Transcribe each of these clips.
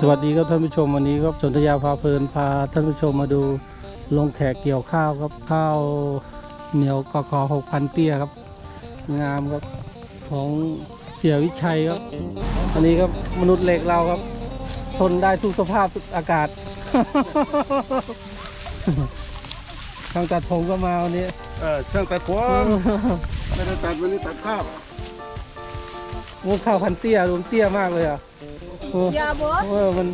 สวัสดีครับท่านผู้ชมวันนี้ครับสนธยาพาเพลินพาท่านผู้ชมมาดูลงแขกเกี่ยวข้าวครับข้าวเหนียวกกหกพันเตี้ยครับ งามครับของเสียวิชัยครับ อันนี้ครับมนุษย์เหล็กเราครับ ทนได้ทุกสภาพอากาศทางตัดผมก็มาวันนี้เออช่างตัดผมไม่ได้ตัดวันนี้ตัดข้าวโอ้ข้าวพันเตี้ยรวมเตี้ยมากเลยอะ โอ้อย่าบอกเออมัน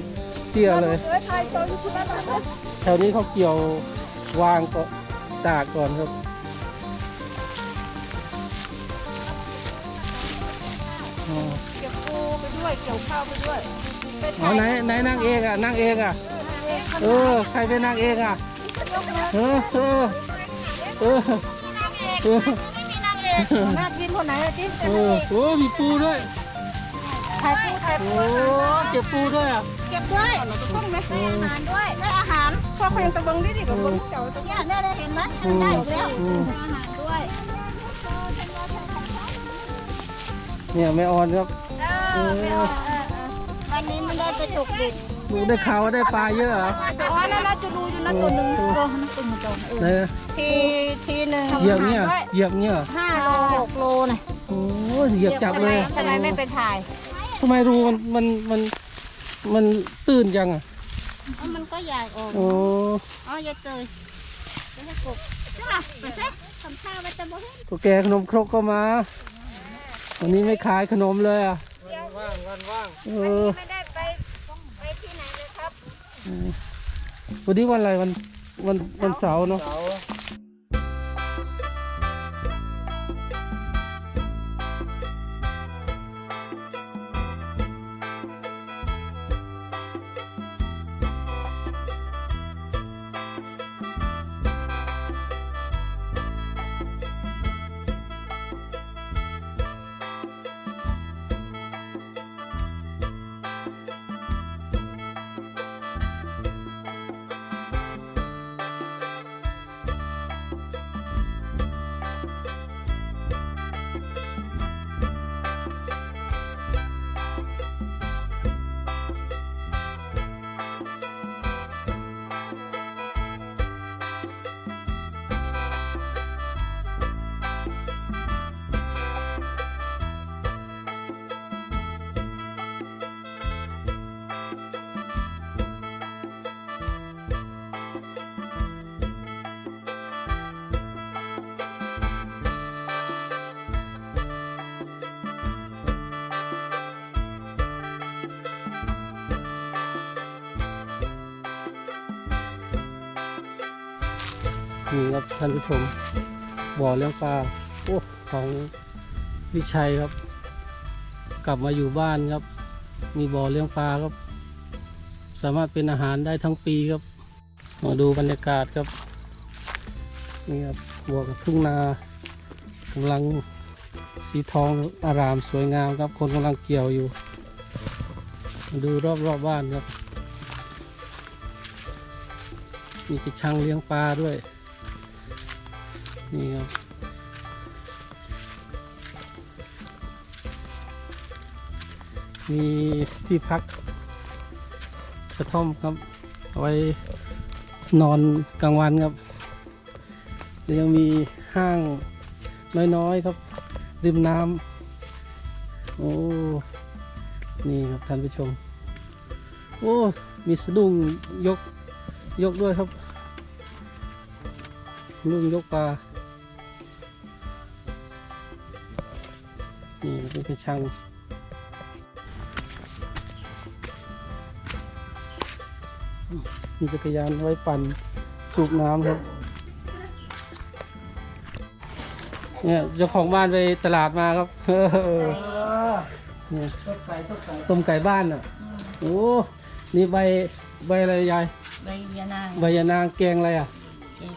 เตี้ยเลย เอ้ยไทยโซนคุณนั่นนะแถวนี้เขาเกี่ยววางก็ตากก่อนครับ อ๋อเก็บปูไปด้วยเกี่ยวข้าวไปด้วยเป็นอ๋อไหนไหนนั่งเองอะนั่งเองอะ เออใครเป็นนางเองอะเออเออเออเออหน้ากินคนไหนอะจิ๊บเออโอ้มีปูด้วย ถ่ายปูถ่ายปูโอ้เก็บปูด้วยอะเก็บด้วยต้องไหมให้อาหารด้วยได้อาหารพอเขายังตะเบิงดิดิกับคนเก่าตรงนี้เนี่ยได้เห็นไหมได้อีกแล้วอืมอาหารด้วยเนี่ยแม่ออนครับเออไม่เอาเออเออวันนี้มันได้ไปตกดิบลูได้ข่าวว่าได้ปลาเยอะเหรออ๋อนั่นน่าจะดูอยู่นั่นตัวหนึ่งเออนั่นตัวหนึ่งตัวเอไหนอทีทีหนึ่งเหยียบเนี่ยเหยียบเนี่ยห้าโลหกโลน่ะโอ้เหยียบจับเลยทำไมไม่ไปถ่ายำไมรูมันมันมันมันตื้นจังอะเอ้ามันก็ใหญ่ออกโอ้อ๋ออย่าเจยจะให้กบจ้าไปเซ็ทำข้าวไปจะบ่เห็นตัวแกขนมครกก็มา วันนี้ไม่ขายขนมเลยอะว่างวันว่างเออไม่ได้ไปไปที่ไหนเลยครับวันนี้วันอะไรวันวันวันเสาร์เนาะ นี่ครับท่านผู้ชมบ่อเลี้ยงปลาโอ้ของวิชัยครับ กลับมาอยู่บ้านครับ มีบ่อเลี้ยงปลาครับ สามารถเป็นอาหารได้ทั้งปีครับ มาดูบรรยากาศครับนี่ครับบัวกับทุ่งนากำลังสีทองอารามสวยงามครับ คนกำลังเกี่ยวอยู่มาดูรอบๆบบ้านครับ มีกระชังเลี้ยงปลาด้วย นี่ครับมีที่พักกระท่อมครับเอาไว้นอนกลางวันครับแล้วยังมีห้างน้อยๆครับริมน้ำโอ้นี่ครับท่านผู้ชม โอ้ มีสะดุ้งยกยกด้วยครับลุงยกปลา นี่เป็นกระชังมีจักรยานไว้ปั่นสูบน้ำครับ เนี่ยเจ้าของบ้านไปตลาดมาครับเออเนี่ยต้มไก่บ้านอะ โอ้ นี่ใบใบอะไรยาย ใบยานาง ใบยานางแกงอะไรอะเก่ง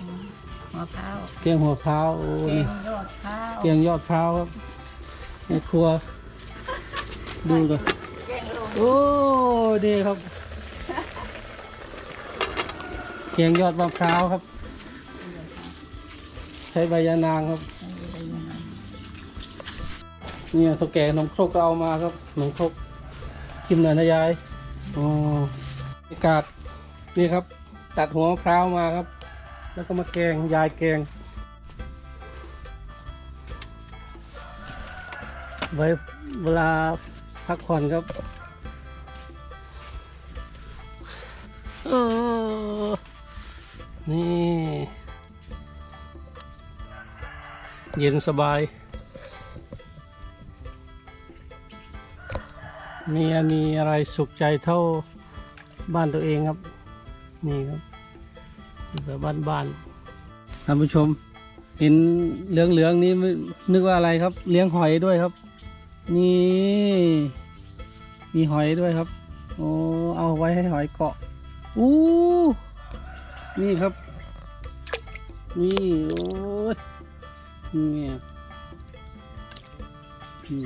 มะพร้าว แกงหัวพร้าว โอ้เก่นี่งยอดข้าว แกงยอดพร้าวครับ ในครัว ดูเลยเก่งลงโอ้ดีครับแกงยอดมะพร้าวครับ ใช้ใบยานางครับ เนี่ยเท่าแก่ขนมครกก็เอามาครับนมครกชิมหน่อยนะยายอ๋อบรรยากาศนี่ครับ ตัดหัวมะพร้าวมาครับ แล้วก็มาแกงยายแกง ไว้เวลาพักผ่อนครับเออนี่ เย็นสบาย มีมีอะไรสุขใจเท่าบ้านตัวเองครับ นี่ครับแบบบ้านบ้านๆท่านผู้ชม เห็นเหลืองๆนี้นึกว่าอะไรครับ เลี้ยงหอยด้วยครับ นี่ มีหอยด้วยครับ โอ้เอาไว้ให้หอยเกาะอู้นี่ครับ นี่โอ้ยนี่นี่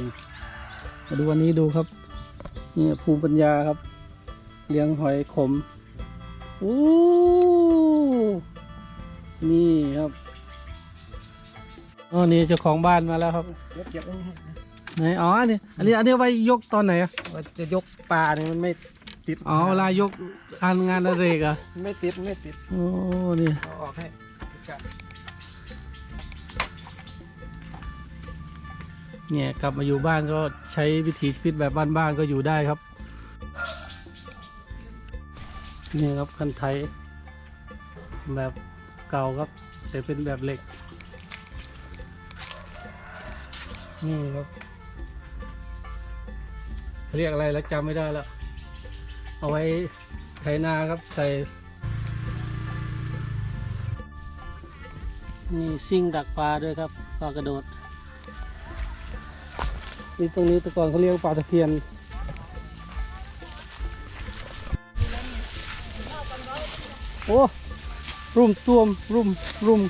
มาดูวันนี้ดูครับนี่ภูมิปัญญาครับ เลี้ยงหอยขมอู้นี่ครับอ๋อนี่เจ้าของบ้านมาแล้วครับเก็บเก็บ ไหนอ๋ออันนี้อันนี้อันนี้เอาไว้ยกตอนไหนอะว่าจะยกปลาเนี่ยมันไม่ติดอ๋อเวลายกอันงานอดิเรกอะไม่ติดไม่ติดโอ้นี่เอาออกให้เนี่ยกลับมาอยู่บ้านก็ใช้วิถีชีวิตแบบบ้านๆก็อยู่ได้ครับนี่ครับคันไทย แบบเก่าครับ แต่เป็นแบบเหล็ก นี่ครับ เรียกอะไรแล้วจำไม่ได้แล้ว เอาไว้ไถนาครับใส่นี่ซิ่งดักปลาด้วยครับปลากระโดดนี่ตรงนี้แต่ก่อนเขาเรียกปลาตะเพียนโอ้รุมตวมรุมรุม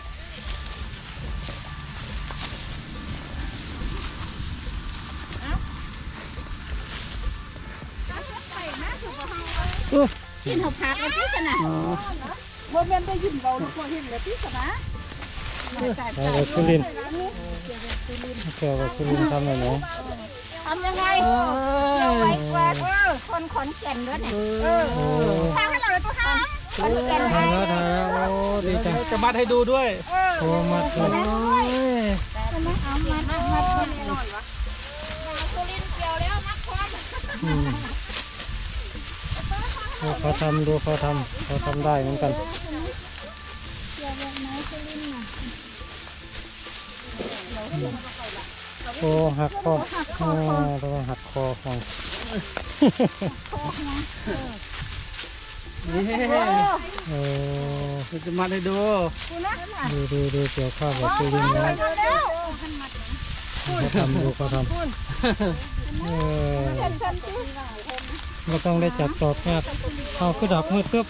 กินหัวผักเลยพี่สนะอ๋อ บ่แม่นได้ยินเบาลูกบ่เห็นเลยพี่สนะเอาไปสุรินทร์แกว่าสุรินทร์ทำอะไรเนาะทำยังไงเอเอาอไว้กวาดเออคนขอนแก่นด้วยเนี่ยเออโอ้ทางให้เราเลยตัวห้ามขอนแก่นถ่ายแล้วถ่ายแล้วโอ้ดีจังจะมัดให้ดูด้วยเออโอ้มัดเลยใช่ไหมเอามามามามาอร่อยวะดาวสุรินทร์เกี่ยวแล้วนักความอืมดู เขาทำดูเขาทำเขาทำได้เหมือนกันเกี่ยวแบบไหนสุรินทร์น่ะโอ้หักคออ๋อระวังหักคอของนี่โอ้โอ้จะมัดให้ดูคุณนะดูดูดูเกี่ยวข้าวแบบสุรินทร์นะเร็วเขาทำดูเขาทำเออๆฉันฉันที่ เราต้องได้จับตอบงานเอาคือดับมืดปึ๊บ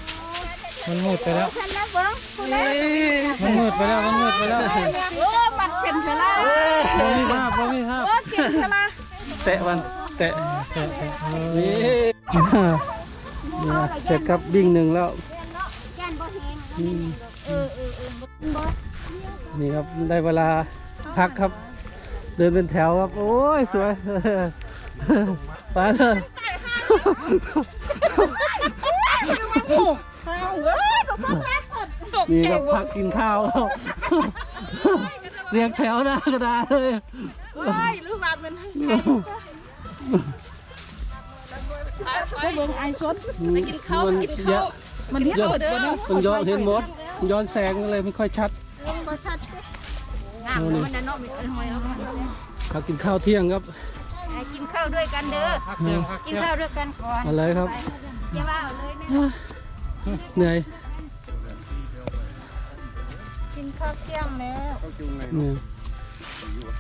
มันมืดไปแล้วฉันนะเบิ้งคุณนะมันมืดไปแล้ว มันมืดไปแล้วโอ้มัดเป็นเถอะล่ะบ่มีภาพบ่มีภาพโอ้เก่งเถอะล่ะแตะมันแตะแตะแตะนี่เนี่ยเสร็จครับบิ่งหนึ่งแล้วย่านบ่แห้งอืมเออเออเออบ่นี่ครับได้เวลาพักครับ เดินเป็นแถวครับ โอ้ย สวยไปเลย ข้าวเอ้ยตัวส้มแม่กดตกนี่ใจครับบ่พักกินข้าวแล้วเรียงแถวหน้ากระดาษเลยเอ้ยลูกหลานมันให้ไปเบิ่งไอ้สดไปกินข้าวกินข้าวมันเห็นย้อนเด้อมันย้อนเห็นหมดมันย้อนแสงเลยไม่ค่อยชัดเองบ่ชัดเด้น้ำมันน่ะเนาะมีหอยเอามาพักกินข้าวเที่ยงครับ กินข้าวด้วยกันเด้อกินข้าวด้วยกันก่อนมาเลยครับอย่าว่าเอาเลยแม่เหนื่อยกินข้าวเที่ยงแล้วเขาจูงไงเหนื่อย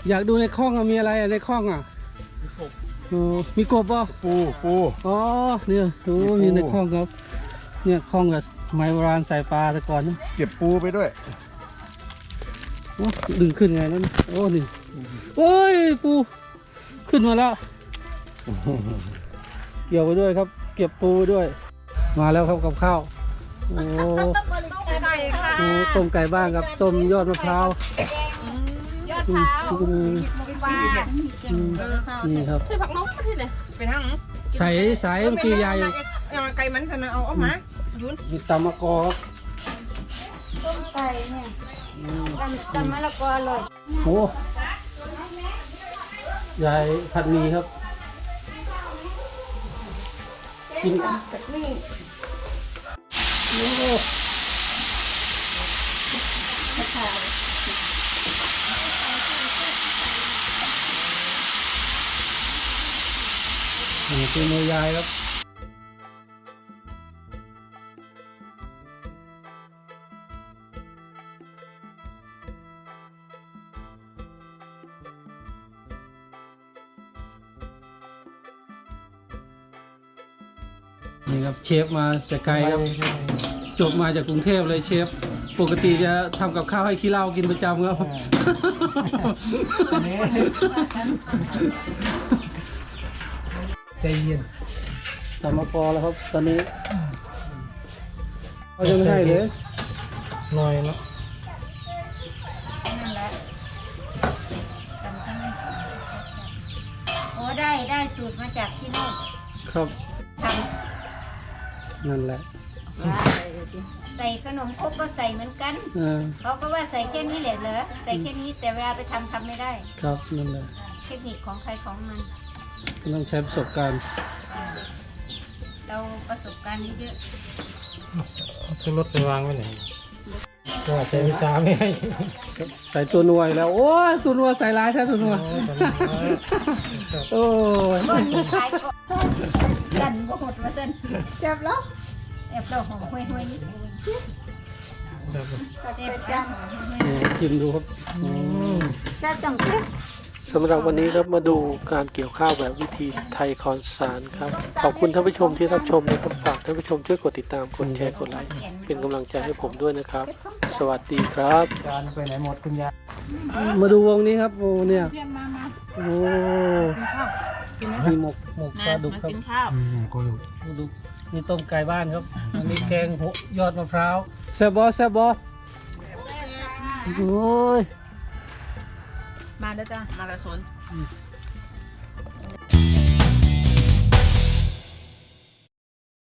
อยากดูในคลองอะมีอะไรอะในคลองอะโอ้มีกบป่ะปูปู อ๋อเนี่ยโอ้มีมีปู ในคลองครับ เนี่ยคลองกับสมัยโบราณใส่ปลาแต่ก่อนนะเก็บปูไปด้วยโอ้ดึงขึ้นไงนั่นโอ้นี่โอ้ยปู ขึ้นมาแล้ว เกี่ยวไปด้วยครับ เก็บปูไปด้วย มาแล้วครับกับข้าว โอ้ไก่ค่ะโอ้ต้มไก่บ้างครับ ต้มยอดมะพร้าวยอดอืมเท้าอืมปลาอืมนี่ครับ ใส่ผักนกที่ไหนไปทางใส่สายเมื่อกี้ยายใยังไก่มันสนะเอาออกมายุนมีตำมะกอครับต้มไก่เนี่ยตำตำมะละกออร่อยโอ้ ยายผัดหมีครับ กินนี่โอ้นี่คือมือยายครับ นี่ครับเชฟมาจากไกลครับจบมาจากกรุงเทพเลยเชฟ ปกติจะทำกับข้าวให้ขี้เหล้ากินประจำครับใจเย็นทำมาพอแล้วครับ ตอนนี้เขาจะไม่ให้เลยหน่อยเนาะนั่นแหละตำทั้งนี้โอ้ได้ได้สูตรมาจากที่โน่นครับท นั่นแหละำใส่ขนมครกก็ใส่เหมือนกัน เออเขาก็ว่าใส่แค่นี้แหละเหรอใส่แค่นี้แต่เวลาไปทำทำไม่ได้ ครับนั่นแหละเทคนิคของใครของมันต้องใช้ประสบการณ์เราประสบการณ์เยอะเอาชุดรถไปวางไว้ไหนก็ใจวิชาไม่ให้ ใส่ตัวนัวอีกแล้ว โอ้ยตัวนัวใส่ร้ายแท้ตัวนัวโอ้ตอนนี้โอ้ย ก้อนนี้ขายก็ดัน บ่หมดมาเส้นเจ็บแล้วแอบเราหอมห้วยห้วยๆนี่ครับเจ็บจ้ะนี่ชิมดูครับอืมจ้าจังเจ็บสำหรับวันนี้ครับมาดูการเกี่ยวข้าวแบบวิธีไทยคอนสารครับ ขอบคุณท่านผู้ชมที่รับชมนะครับฝากท่านผู้ชมช่วยกดติดตามกดแชร์กดไลค์เป็นกำลังใจให้ผมด้วยนะครับ สวัสดีครับจานไปไหนหมดคุณยายมาดูวงนี้ครับโอ้เนี่ยเพียมมามาโอ้ กินข้าว กินไหมมีหมกหมกปลาดุกครับกินข้าวอืมก็อยู่ปลาดุกมีต้มไก่บ้านครับอันนี้แกงหกยอดมะพร้าวแซ่บบอแซ่บบอโอ้ยมาเด้อจ้ามาละสนอืม